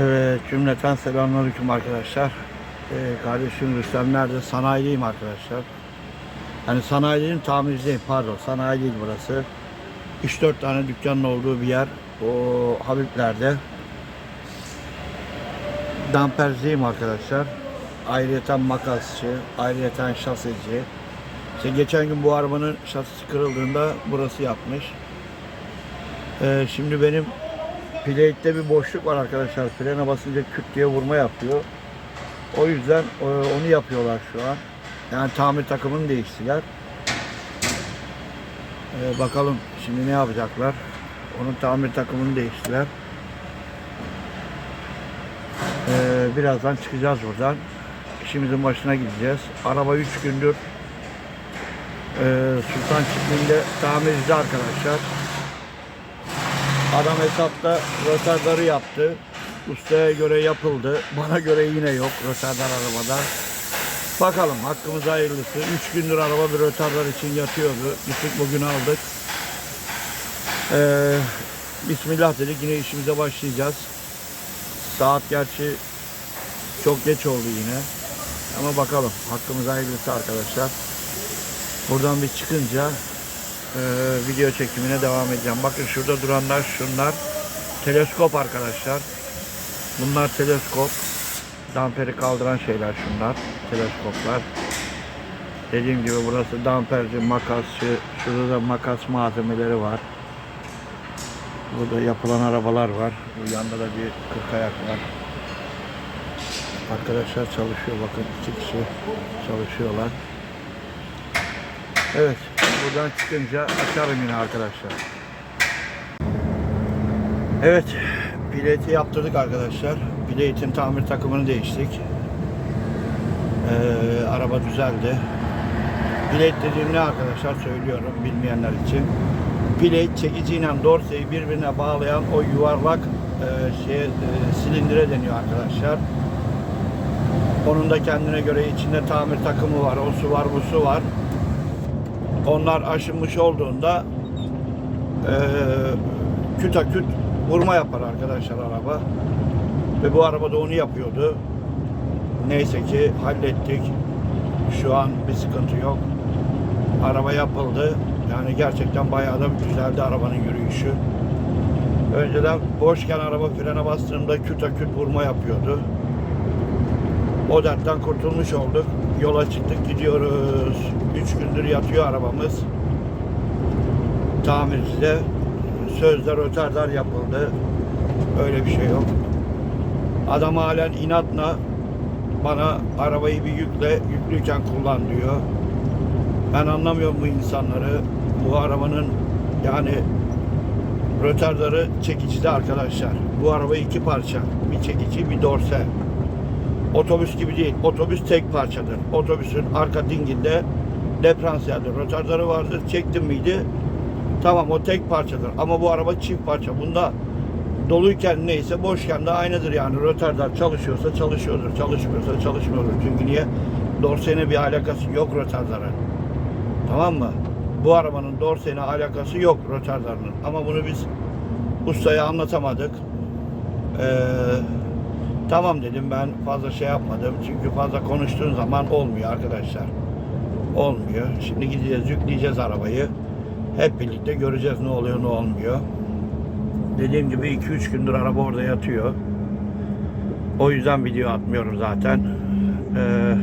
Evet, cümleten selamünaleyküm arkadaşlar. Ee, kardeşim Rüstem nerede? Sanayideyim arkadaşlar. Hani sanayideyim, tamirciyim pardon. Sanayi değil burası. 3-4 tane dükkanın olduğu bir yer. O Habibler'de. Damperciyim arkadaşlar. Ayrıyeten makasçı, ayrıyeten şaseci. İşte geçen gün bu arabanın şasisi kırıldığında burası yapmış. Ee, şimdi benim Plate'de bir boşluk var arkadaşlar. Frene basınca küt diye vurma yapıyor. O yüzden e, onu yapıyorlar şu an. Yani tamir takımını değiştiler. Ee, bakalım şimdi ne yapacaklar. Onun tamir takımını değiştiler. Ee, birazdan çıkacağız buradan. İşimizin başına gideceğiz. Araba 3 gündür e, Sultan Çiftliği'nde tamirci arkadaşlar. Adam hesapta rötardarı yaptı. Ustaya göre yapıldı. Bana göre yine yok rötardar arabada. Bakalım hakkımız hayırlısı. 3 gündür araba bir rötardar için yatıyordu. Gittik bugün aldık. Ee, Bismillah dedik yine işimize başlayacağız. Saat gerçi çok geç oldu yine. Ama bakalım hakkımız hayırlısı arkadaşlar. Buradan bir çıkınca ee, video çekimine devam edeceğim. Bakın şurada duranlar şunlar. Teleskop arkadaşlar. Bunlar teleskop. Damperi kaldıran şeyler şunlar. Teleskoplar. Dediğim gibi burası damperci, makasçı. Şurada da makas malzemeleri var. Burada yapılan arabalar var. Bu yanda da bir kırk ayak var. Arkadaşlar çalışıyor bakın iki kişi çalışıyorlar. Evet, buradan çıkınca açarım yine arkadaşlar. Evet, bileti yaptırdık arkadaşlar. Biletin tamir takımını değiştik. Ee, araba düzeldi. Bilet dediğim ne arkadaşlar söylüyorum bilmeyenler için. Bilet çekiciyle dorseyi birbirine bağlayan o yuvarlak e, şey, e, silindire deniyor arkadaşlar. Onun da kendine göre içinde tamir takımı var, o su var, bu su var onlar aşınmış olduğunda eee küt küt vurma yapar arkadaşlar araba. Ve bu araba da onu yapıyordu. Neyse ki hallettik. Şu an bir sıkıntı yok. Araba yapıldı. Yani gerçekten bayağı da güzeldi arabanın yürüyüşü. Önceden boşken araba frene bastığımda küt küt vurma yapıyordu. O dertten kurtulmuş olduk. Yola çıktık gidiyoruz. Üç gündür yatıyor arabamız. Tamircide sözler öterdar yapıldı. Öyle bir şey yok. Adam halen inatla bana arabayı bir yükle, yüklüyken kullan diyor. Ben anlamıyorum bu insanları. Bu arabanın yani rötardarı çekicide arkadaşlar. Bu araba iki parça. Bir çekici, bir dorse. Otobüs gibi değil. Otobüs tek parçadır. Otobüsün arka dinginde diferansiyeldir. Rotarları vardır. Çektim miydi? Tamam o tek parçadır. Ama bu araba çift parça. Bunda doluyken neyse boşken de aynıdır yani. Rotardar çalışıyorsa çalışıyordur. Çalışmıyorsa çalışmıyordur. Çünkü niye? Dorseyle bir alakası yok rotardarın. Tamam mı? Bu arabanın dorseyle alakası yok rotardarının. Ama bunu biz ustaya anlatamadık. Eee Tamam dedim ben fazla şey yapmadım. Çünkü fazla konuştuğun zaman olmuyor arkadaşlar. Olmuyor. Şimdi gideceğiz yükleyeceğiz arabayı. Hep birlikte göreceğiz ne oluyor ne olmuyor. Dediğim gibi 2-3 gündür araba orada yatıyor. O yüzden video atmıyorum zaten. Ee,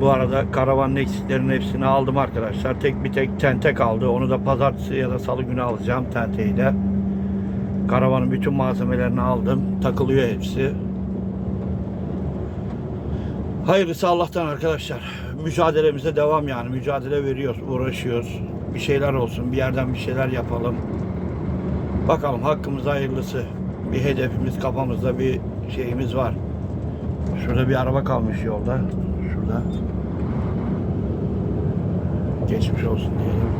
bu arada karavanın eksiklerinin hepsini aldım arkadaşlar. Tek bir tek tente kaldı. Onu da pazartesi ya da salı günü alacağım tenteyi de. Karavanın bütün malzemelerini aldım. Takılıyor hepsi. Hayırlısı Allah'tan arkadaşlar. Mücadelemize devam yani. Mücadele veriyoruz, uğraşıyoruz. Bir şeyler olsun, bir yerden bir şeyler yapalım. Bakalım hakkımız hayırlısı. Bir hedefimiz, kafamızda bir şeyimiz var. Şurada bir araba kalmış yolda. Şurada. Geçmiş olsun diyelim.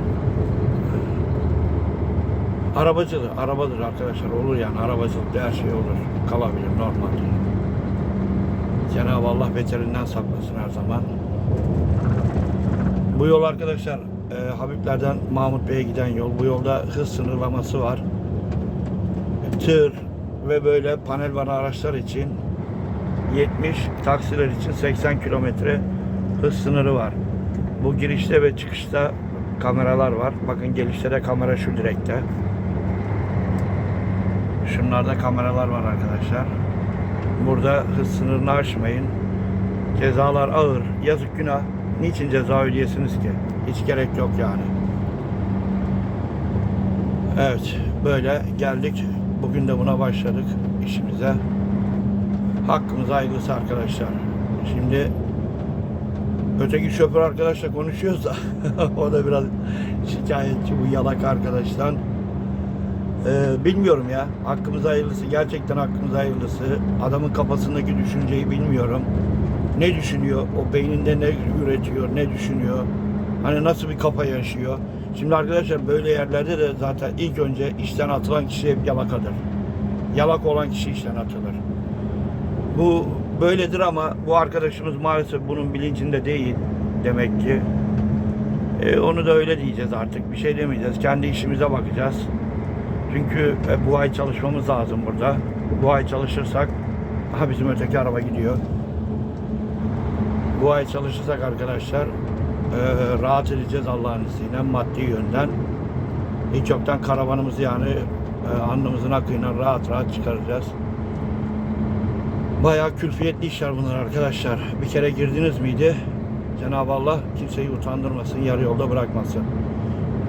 Arabacılık, arabadır arkadaşlar. Olur yani arabacılıkta her şey olur. Kalabilir normal. Cenab-ı Allah beterinden saklasın her zaman. Bu yol arkadaşlar e, Habibler'den Mahmut Bey'e giden yol. Bu yolda hız sınırlaması var. Tır ve böyle panel van araçlar için 70, taksiler için 80 kilometre hız sınırı var. Bu girişte ve çıkışta kameralar var. Bakın gelişte de kamera şu direkte. Şunlarda kameralar var arkadaşlar. Burada hız sınırını aşmayın. Cezalar ağır. Yazık günah. Niçin ceza ödeyesiniz ki? Hiç gerek yok yani. Evet. Böyle geldik. Bugün de buna başladık işimize. Hakkımız hayırlısı arkadaşlar. Şimdi öteki şoför arkadaşla konuşuyoruz da o da biraz şikayetçi bu yalak arkadaştan. Ee, bilmiyorum ya. Hakkımız hayırlısı. Gerçekten hakkımız hayırlısı. Adamın kafasındaki düşünceyi bilmiyorum. Ne düşünüyor? O beyninde ne üretiyor? Ne düşünüyor? Hani nasıl bir kafa yaşıyor? Şimdi arkadaşlar böyle yerlerde de zaten ilk önce işten atılan kişi hep yalakadır. Yalak olan kişi işten atılır. Bu böyledir ama bu arkadaşımız maalesef bunun bilincinde değil demek ki. E, onu da öyle diyeceğiz artık. Bir şey demeyeceğiz. Kendi işimize bakacağız. Çünkü e, bu ay çalışmamız lazım burada. Bu ay çalışırsak aha bizim öteki araba gidiyor. Bu ay çalışırsak arkadaşlar e, rahat edeceğiz Allah'ın izniyle maddi yönden. Hiç yoktan karavanımızı yani e, alnımızın akıyla rahat rahat çıkaracağız. Bayağı külfiyetli işler bunlar arkadaşlar. Bir kere girdiniz miydi? Cenab-ı Allah kimseyi utandırmasın, yarı yolda bırakmasın.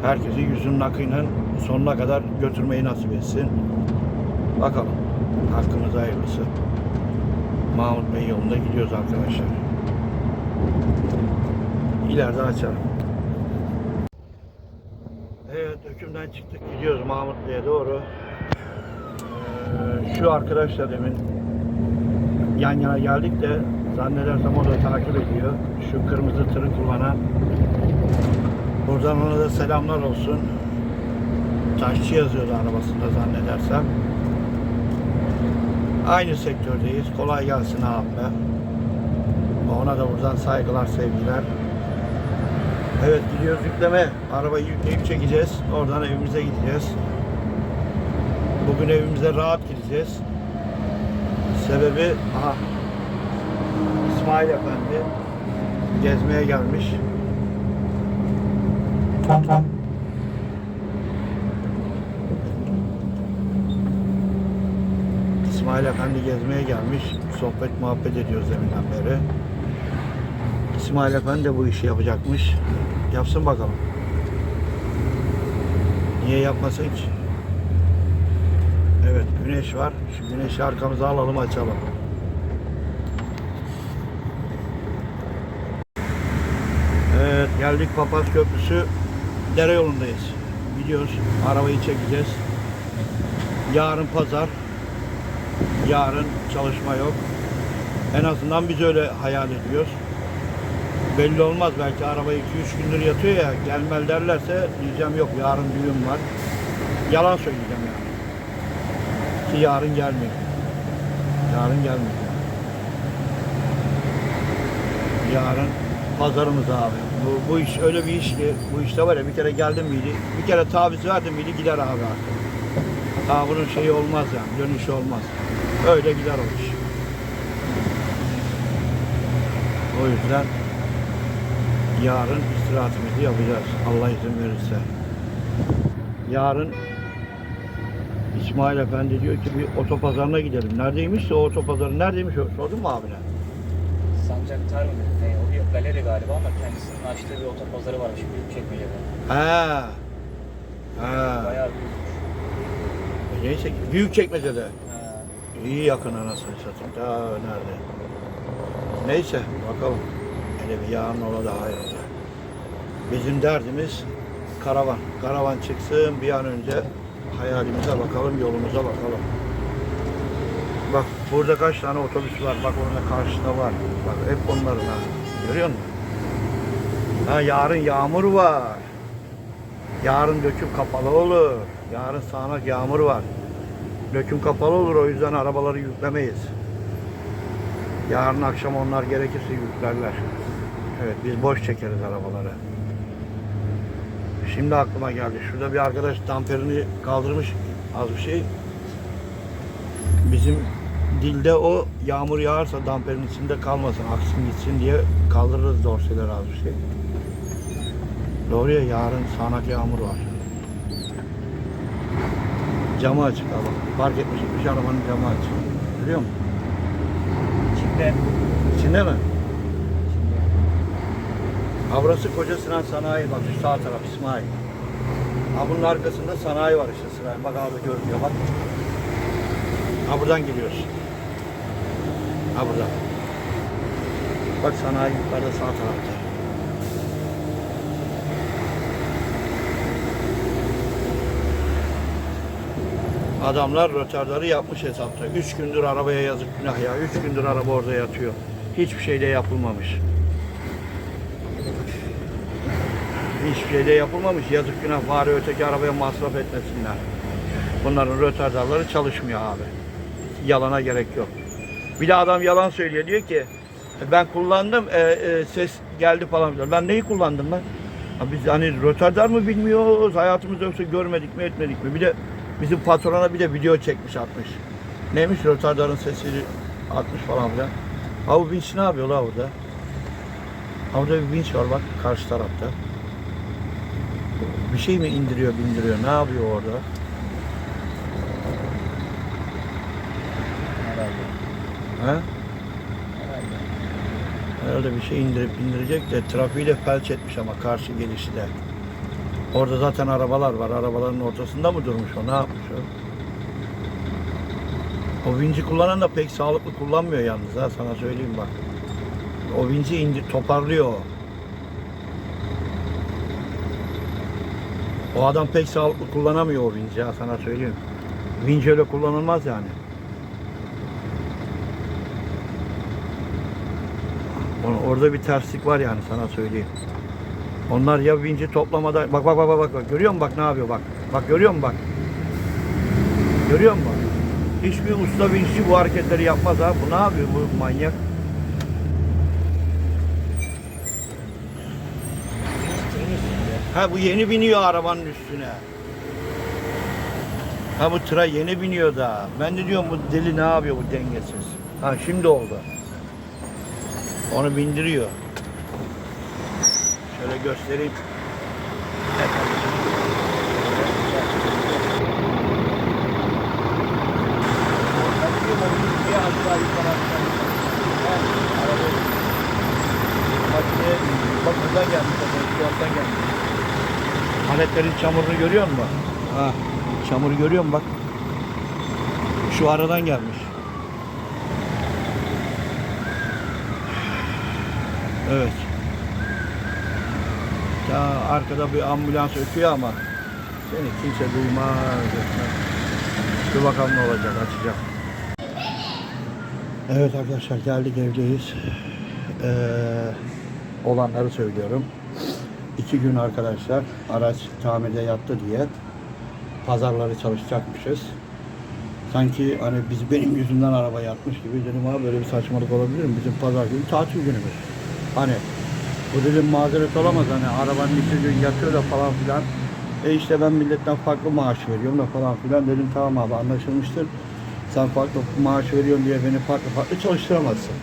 Herkesi yüzünün akıyla sonuna kadar götürmeyi nasip etsin. Bakalım. Hakkımız hayırlısı. Mahmut Bey yolunda gidiyoruz arkadaşlar. İleride açarım. Evet, dökümden çıktık. Gidiyoruz Mahmut Bey'e doğru. Ee, şu arkadaşla demin yan yana geldik de zannedersem o da takip ediyor. Şu kırmızı tırı kullanan. Buradan ona da selamlar olsun. Taşçı yazıyordu arabasında zannedersem. Aynı sektördeyiz. Kolay gelsin abi. Ona da buradan saygılar, sevgiler. Evet gidiyoruz yükleme. Arabayı yükleyip çekeceğiz. Oradan evimize gideceğiz. Bugün evimize rahat gideceğiz. Sebebi aha İsmail Efendi gezmeye gelmiş. İsmail Efendi gezmeye gelmiş. Sohbet muhabbet ediyoruz deminden beri. İsmail Efendi de bu işi yapacakmış. Yapsın bakalım. Niye yapmasın ki? Evet güneş var. Şu güneşi arkamıza alalım açalım. Evet geldik Papaz Köprüsü dere yolundayız. Gidiyoruz. Arabayı çekeceğiz. Yarın pazar. Yarın çalışma yok. En azından biz öyle hayal ediyoruz. Belli olmaz belki araba 2-3 gündür yatıyor ya gelmel derlerse diyeceğim yok yarın düğün var. Yalan söyleyeceğim yani. Ki yarın gelmiyor. Yarın gelmiyor. Yarın pazarımız abi. Bu, bu iş öyle bir iş ki bu işte var ya bir kere geldim miydi bir kere taviz verdim miydi gider abi artık. Daha bunun şeyi olmaz yani dönüşü olmaz. Öyle gider o iş. O yüzden yarın istirahatimizi yapacağız. Allah izin verirse. Yarın İsmail Efendi diyor ki bir otopazarına gidelim. Neredeymiş o otopazarı? Neredeymiş? Sordun mu abine? Sancaktar mı? Ne, galeri galiba ama kendisinin açtığı bir otopazarı varmış Büyükçekmece'de. Ha. Ha. Bayağı büyük. Neyse büyük çekmecede. Ha. İyi yakın anasını satayım. Daha nerede? Neyse bakalım. Hele bir yağın ola da hayırlı. Bizim derdimiz karavan. Karavan çıksın bir an önce hayalimize bakalım, yolumuza bakalım. Bak burada kaç tane otobüs var. Bak orada karşıda var. Bak hep onların ha. Görüyor musun? Ha yarın yağmur var. Yarın döküm kapalı olur. Yarın sağanak yağmur var. Döküm kapalı olur o yüzden arabaları yüklemeyiz. Yarın akşam onlar gerekirse yüklerler. Evet biz boş çekeriz arabaları. Şimdi aklıma geldi. Şurada bir arkadaş damperini kaldırmış az bir şey. Bizim dilde o yağmur yağarsa damperin içinde kalmasın, aksın gitsin diye kaldırırız dorseler az bir şey. Doğru ya yarın sağanak yağmur var. Camı açık abi. Park etmiş gitmiş arabanın camı açık. Görüyor musun? İçinde. İçinde mi? Ha burası Koca Sinan Sanayi bak şu sağ taraf İsmail. Ha bunun arkasında sanayi var işte sırayla. Bak abi görünüyor bak. Ha buradan giriyoruz. Ha buradan. Bak sanayi yukarıda sağ tarafta. Adamlar rötarları yapmış hesapta. Üç gündür arabaya yazık günah ya. Üç gündür araba orada yatıyor. Hiçbir şey de yapılmamış. Hiçbir şey de yapılmamış. Yazık günah bari öteki arabaya masraf etmesinler. Bunların rötardarları çalışmıyor abi. Yalana gerek yok. Bir de adam yalan söylüyor. Diyor ki ben kullandım e, e, ses geldi falan filan. Ben neyi kullandım ben? Ha biz hani rötardar mı bilmiyoruz, hayatımızda yoksa görmedik mi etmedik mi? Bir de bizim patrona bir de video çekmiş atmış. Neymiş rötardarın sesini atmış falan filan. Ha bu vinç ne yapıyor la burada? Ha burada bir vinç var bak karşı tarafta. Bir şey mi indiriyor bindiriyor ne yapıyor orada? He? Herhalde. Bir şey indirip indirecek de trafiği de felç etmiş ama karşı gelişi de. Orada zaten arabalar var. Arabaların ortasında mı durmuş o? Ne yapmış o? O vinci kullanan da pek sağlıklı kullanmıyor yalnız ha sana söyleyeyim bak. O vinci indir, toparlıyor o. O adam pek sağlıklı kullanamıyor o vinci ha sana söyleyeyim. Vinci öyle kullanılmaz yani. O- Orada bir terslik var yani sana söyleyeyim. Onlar ya vinci toplamada bak bak bak bak bak görüyor musun bak ne yapıyor bak. Bak görüyor musun bak. Görüyor musun. Hiçbir usta vinççi bu hareketleri yapmaz ha. Bu ne yapıyor bu manyak? Ha bu yeni biniyor arabanın üstüne. Ha bu tıra yeni biniyor da. Ben de diyorum bu deli ne yapıyor bu dengesiz. Ha şimdi oldu. Onu bindiriyor. Şöyle göstereyim. Makine bak buradan gelmiş. Alttan gelmiş. Paletlerin çamurunu görüyor musun? Ha, çamuru görüyor musun bak. Şu aradan gelmiş. Evet. Ya arkada bir ambulans ötüyor ama seni kimse duymaz. Dur bakalım ne olacak açacağım. Evet arkadaşlar geldik evdeyiz. Ee, olanları söylüyorum. İki gün arkadaşlar araç tamirde yattı diye pazarları çalışacakmışız. Sanki hani biz benim yüzümden araba yatmış gibi dedim abi böyle bir saçmalık olabilir mi? Bizim pazar günü tatil günümüz. Hani bu dedim mazeret olamaz hani arabanın iki gün yatıyor da falan filan. E işte ben milletten farklı maaş veriyorum da falan filan dedim tamam abi anlaşılmıştır. Sen farklı maaş veriyorsun diye beni farklı farklı çalıştıramazsın.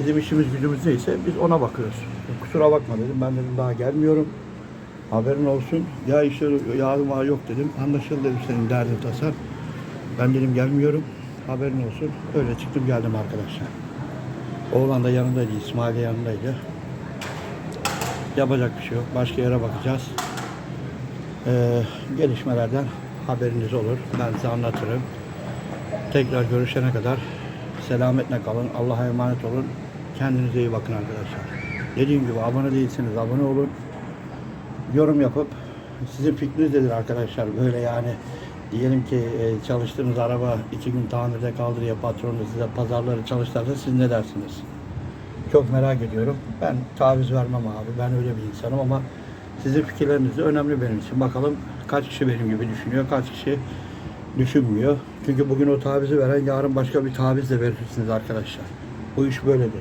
Bizim işimiz gücümüz neyse biz ona bakıyoruz. Kusura bakma dedim ben dedim daha gelmiyorum. Haberin olsun. Ya işte yarın var yok dedim. Anlaşıldı dedim senin derdin tasar. Ben dedim gelmiyorum. Haberin olsun. Öyle çıktım geldim arkadaşlar. Oğlan da yanındaydı. İsmail de yanındaydı. Yapacak bir şey yok. Başka yere bakacağız. Ee, gelişmelerden haberiniz olur. Ben size anlatırım. Tekrar görüşene kadar selametle kalın. Allah'a emanet olun. Kendinize iyi bakın arkadaşlar. Dediğim gibi abone değilseniz abone olun. Yorum yapıp sizin fikriniz nedir arkadaşlar? Böyle yani diyelim ki e, çalıştığınız araba iki gün tamirde kaldı diye patronunuz size pazarları çalıştırsa siz ne dersiniz? Çok merak ediyorum. Ben taviz vermem abi. Ben öyle bir insanım ama sizin fikirleriniz de önemli benim için. Bakalım kaç kişi benim gibi düşünüyor, kaç kişi düşünmüyor. Çünkü bugün o tavizi veren yarın başka bir taviz de verirsiniz arkadaşlar. Bu iş böyledir.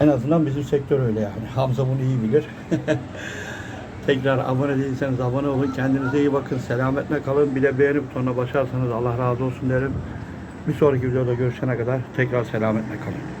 En azından bizim sektör öyle yani. Hamza bunu iyi bilir. Tekrar abone değilseniz abone olun. Kendinize iyi bakın. Selametle kalın. Bir de beğeni butonuna basarsanız Allah razı olsun derim. Bir sonraki videoda görüşene kadar tekrar selametle kalın.